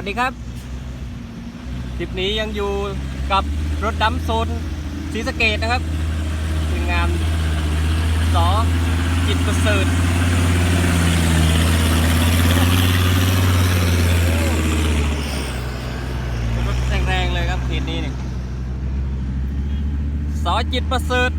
วัสดีครับคลิปนี้ยังอยู่กับรถดำโซนศรีสเกดนะครับทีมงานสอจิตประเสริฐรถแรงๆเลยครับเขตนี้นี่สอจิตประเสริฐ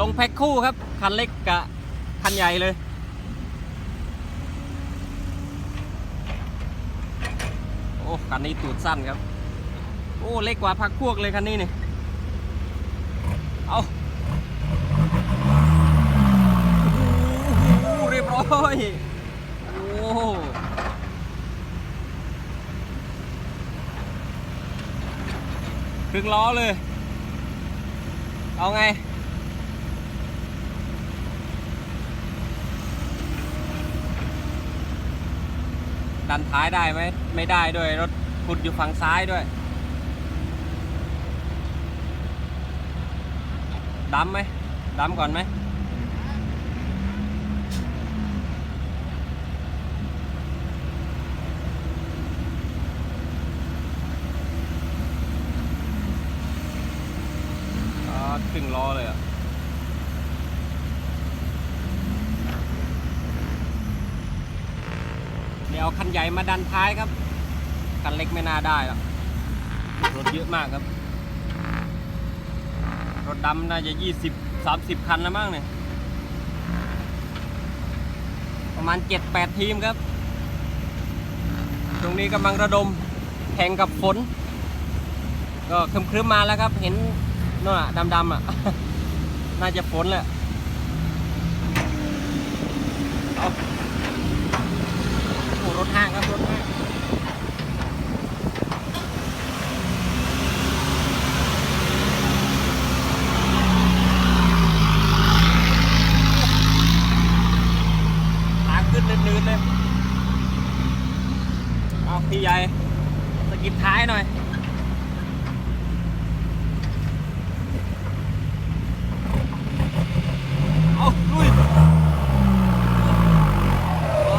ลงแพ็คคู่ครับ คันเล็กกับคันใหญ่เลย อ้คันนี้ตูดสั้นครับ โอ้เล็กกว่าพักพวกเลยคันนี้นี่เอาโอ้เรียบร้อยโอ้ครึ่งล้อเลย เอาไง ดันท้ายได้ไหมไม่ได้ด้วยรถขุดอยู่ฝั่งซ้ายด้วยดำไหมดำก่อนไหมอ่าครึ่งล้อเลยอะ เดี๋ยวเอา คันใหญ่มาดันท้ายครับ คันเล็กไม่น่าได้หรอกรถเยอะมากครับ รถดำน่าจะ 20 30 คันแล้วมั้งเนี่ย ประมาณ 7-8 ทีมครับ ตรงนี้กำลังระดมแข่งกับฝน ก็ครึ้มๆมาแล้วครับ เห็นนู่นอะดำๆอะน่าจะฝนแหละเอา ห้างครับรถห้างทางขึ้นลื่นๆเลย เอาพี่ใหญ่สะกิดท้ายหน่อย เอาลุยโอ้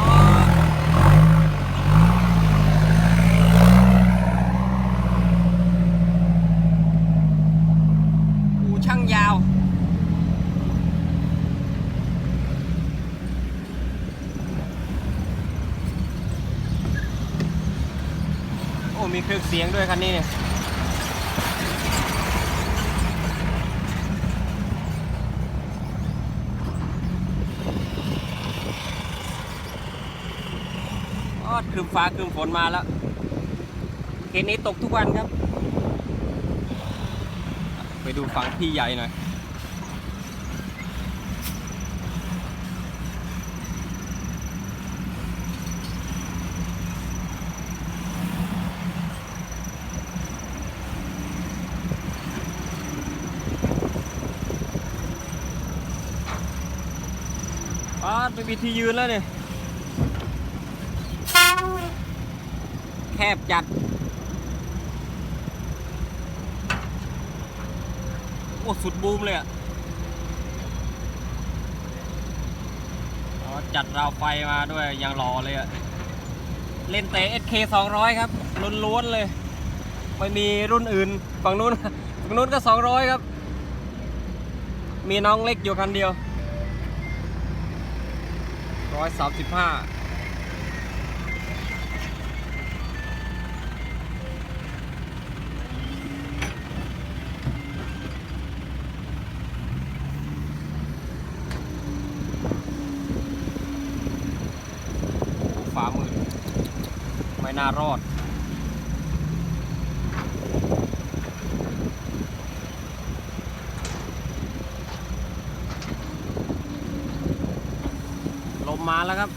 อูช่างยาว โอ้ มี เสียงด้วยคันนี้เนี่ยออดคืมฟ้าคืมฝนมาแล้วเกณนี้ตกทุกวันครับ ไปดูฝั่งพี่ใหญ่หน่อย อ๋อไม่มีที่ยืนแล้วเนี่ยแคบจัด โอ้ สุดบูมเลยอะจัดราวไฟมาด้วยยังรอเลยอะเล่นเตะ SK 200 ครับล้วนๆเลย ไม่มีรุ่นอื่นฝั่งนู้นฝั่งนู้นก็ 200 ครับ มีน้องเล็กอยู่คันเดียว ร้อยสามสิบห้าฝ่ามือไม่น่ารอด มาแล้วครับ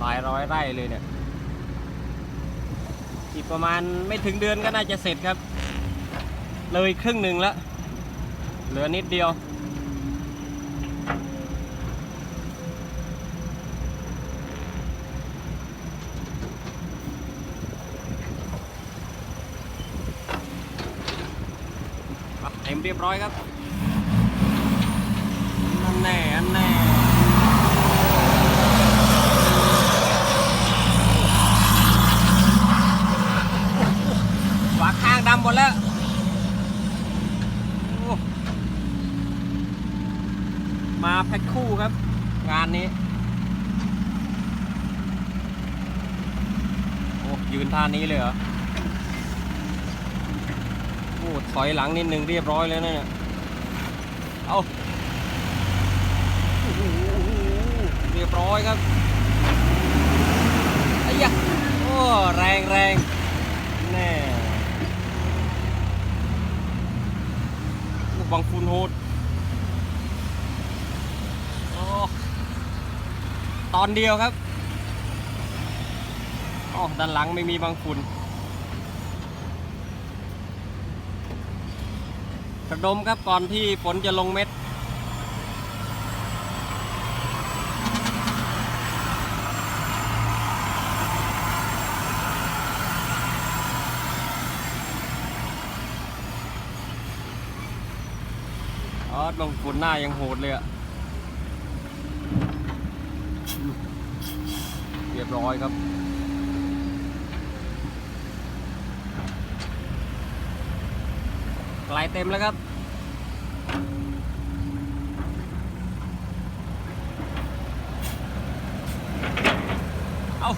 หลายร้อยไร่เลยเนี่ย อีกประมาณไม่ถึงเดือนก็น่าจะเสร็จครับ เลยครึ่งหนึ่งแล้ว เหลือนิดเดียว เรียบร้อยครับนั่นแน่นั่นแน่ฝาข้างดำหมดแล้วมาแพ็คคู่ครับ งานนี้ โอ้ยืนท่านี้เลยเหรอ ถอยหลังนิดนึงเรียบร้อยแล้วนะเนี่ยเอาเรียบร้อยครับไอ้ยะโอ้แรงแรงแน่ลูกบังฟุนโหดโอ้ตอนเดียวครับอ๋อด้านหลังไม่มีบางฝุ่น ระดมครับก่อนที่ฝนจะลงเม็ด อ๋อลงฝนหน้ายังโหดเลยอะเรียบร้อยครับ ไกลเต็มแล้วครับ เอา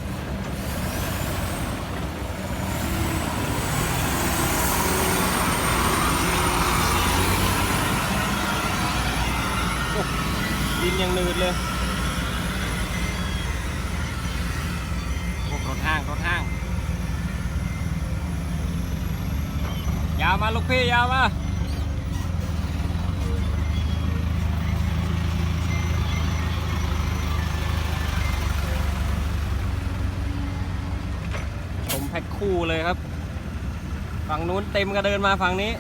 โอ้ดินยังหนืดเลยโอ้รถห้าง รถห้าง ยาวมาลูก พี่ยาวมาผมแพ็คคู่เลยครับ ฝั่งนู้นเต็มก็เดินมาฝั่งนี้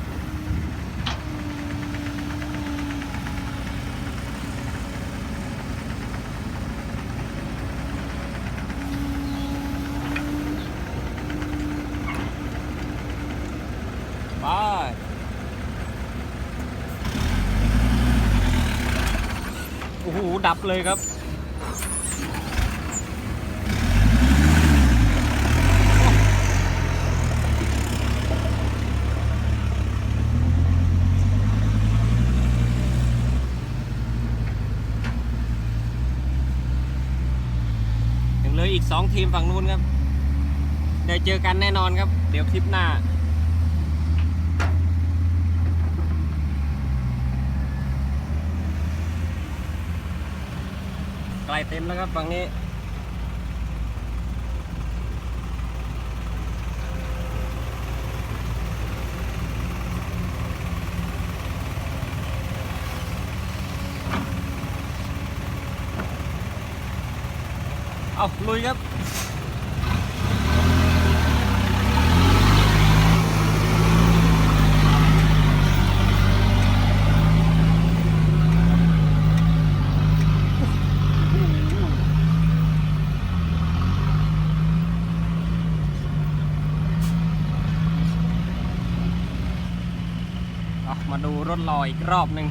ไป โอ้โห ดับเลยครับ ยังเหลยอีก 2 ทีมฝั่งนู้นครับ ได้เจอกันแน่นอนครับ เดี๋ยวคลิปหน้า ไกลเต็มแล้วครับฝั่งนี้เอาลุยครับ เอามาดูร ถลอยอีกรอบหนึ่ง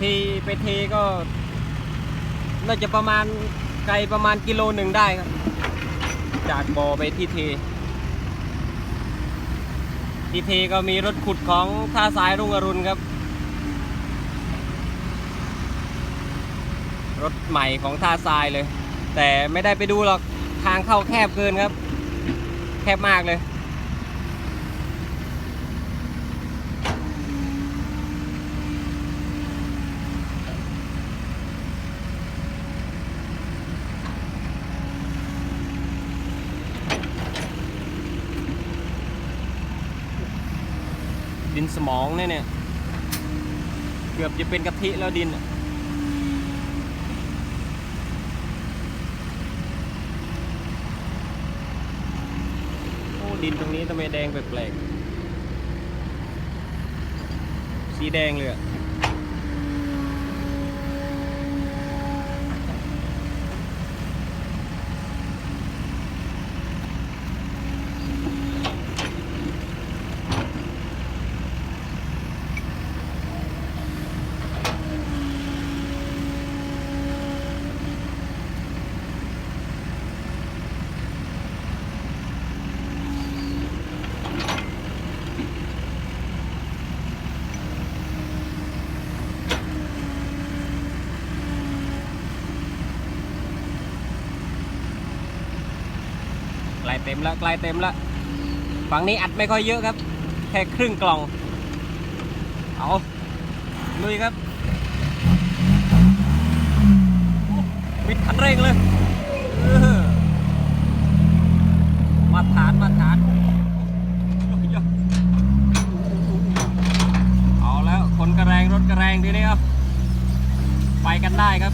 ทีไปเทก็น่าจะประมาณไกลประมาณกิโลหนึ่งได้ครับ จากบ่อไปที่เท ที่เทก็มีรถขุดของท่าสายรุ่งอรุณครับ รถใหม่ของท่าทรายเลย แต่ไม่ได้ไปดูหรอกทางเข้าแคบเกินครับ แคบมากเลย สมองเนี่ยเนี่ย เกือบจะเป็นกะทิแล้วดินโอ้ดินตรงนี้ทำไมแดงแปลกๆสีแดงเลยอะ เต็มแล้วใกล้เต็มแล้วฝั่งนี้อัดไม่ค่อยเยอะครับ แค่ครึ่งกล่อง เอาลุยครับปิดคันเร่งเลยมาฐานมาฐานเอาแล้วคนกระแรงรถกระแรงทีนี้ครับ ไปกันได้ครับ